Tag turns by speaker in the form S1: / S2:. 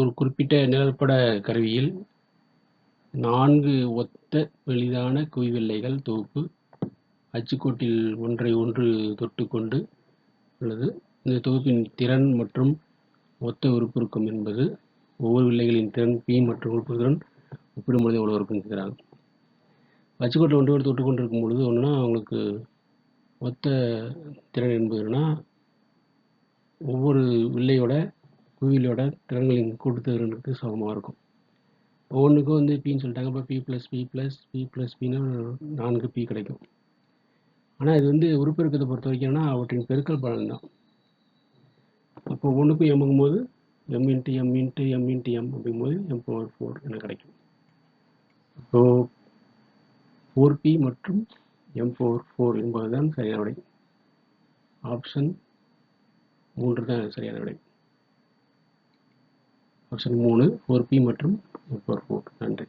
S1: ஒரு குறிப்பிட்ட நிழற்பட கருவியில் நான்கு ஒத்த மெலிதான குவிவில்லைகள் தொகுப்பு அச்சுக்கோட்டில் ஒன்றை ஒன்று தொட்டுக்கொண்டு உள்ளது. இந்த தொகுப்பின் திறன் மற்றும் ஒத்த உறுப்புருக்கம் என்பது ஒவ்வொரு வில்லைகளின் திறன் பி மற்றும் உருப்பெருக்குடன் ஒப்பிடும்பொழுது எவ்வளோ இருக்குன்னு கேட்குறாங்க அச்சுக்கோட்டில் ஒன்று ஒன்று தொட்டு கொண்டு இருக்கும் பொழுது ஒன்றுனா அவங்களுக்கு ஒத்த திறன் என்பதுனா ஒவ்வொரு வில்லையோட குவியலோட திறன்களின் கூட்டுத்திறனுக்கு சமமாக இருக்கும். ஒவ்வொன்றுக்கும் வந்து பின்னு சொல்லிட்டாங்க. இப்போ P plus P plus P plus பின்னா நான்கு பி கிடைக்கும். ஆனால் இது வந்து உறுப்பெருக்கத்தை பொறுத்த வரைக்கும்னா அவற்றின் பெருக்கல் பலன் தான். அப்போ ஒன்றுக்கும் எம்முங்கும் போது M into M into M into M அப்படிங்கும்போது எம் பவர் ஃபோர் என கிடைக்கும். ஸோ ஃபோர் பி மற்றும் எம் ஃபோர் ஃபோர் என்பதுதான் சரியான விடை. ஆப்ஷன் மூன்று தான் சரியான விடை. ஆப்ஷன் மூணு ஃபோர் பி மற்றும் ஃபோர் ஃபோர் நன்றி.